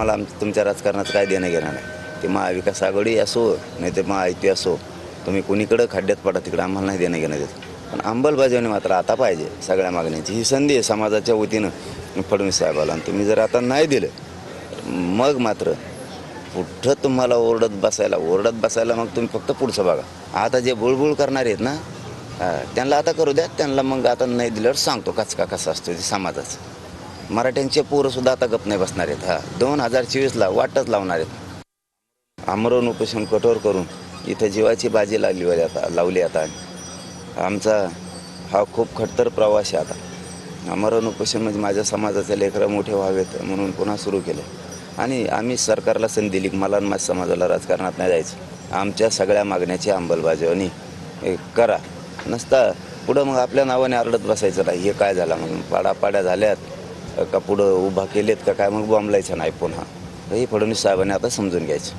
मला आम तुमच्या राजकारणाचं काय देणं घेणं नाही. ते महाविकास आघाडी असो नाही तर महायुती असो तुम्ही कुणीकडं खड्ड्यात पडा तिकडं आम्हाला नाही देणं घेणं देत. पण अंमलबजावणी मात्र आता पाहिजे सगळ्या मागण्यांची. ही संधी आहे समाजाच्या वतीनं फडणवीस साहेबाला आणि तुम्ही जर आता नाही दिलं मग मात्र कुठं तुम्हाला ओरडत बसायला ओरडत बसायला मग तुम्ही फक्त पुढचं बघा. आता जे बुळबुळ करणार आहेत ना त्यांना आता करू द्या त्यांना मग आता नाही दिल्यावर सांगतो कचका कसा असतो ते समाजाचं. मराठ्यांचे पोरंसुद्धा आता गप नाही बसणार आहेत हा. दोन हजार चोवीसला वाटच लावणार आहेत. आमरण उपोषण कठोर करून इथं जीवाची बाजी लागली आता लावली आता. आमचा हा खूप खडतर प्रवास आहे आता. आमरण उपोषण म्हणजे माझ्या समाजाचे लेकरं मोठे व्हावेत म्हणून पुन्हा सुरू केलं आणि आम्ही सरकारला संधी दिली की मला माझ्या समाजाला राजकारणात नाही जायचं. आमच्या सगळ्या मागण्याची अंमलबजावणी हे करा. नसता पुढं मग आपल्या नावाने आरडत बसायचं नाही. हे काय झालं? म्हणून पाडापाड्या झाल्यात. का पुढं उभा केलेत का काय? मग बॉम्बलायचं नाही पुन्हा. हे फडणवीस साहेबांनी आता समजून घ्यायचं.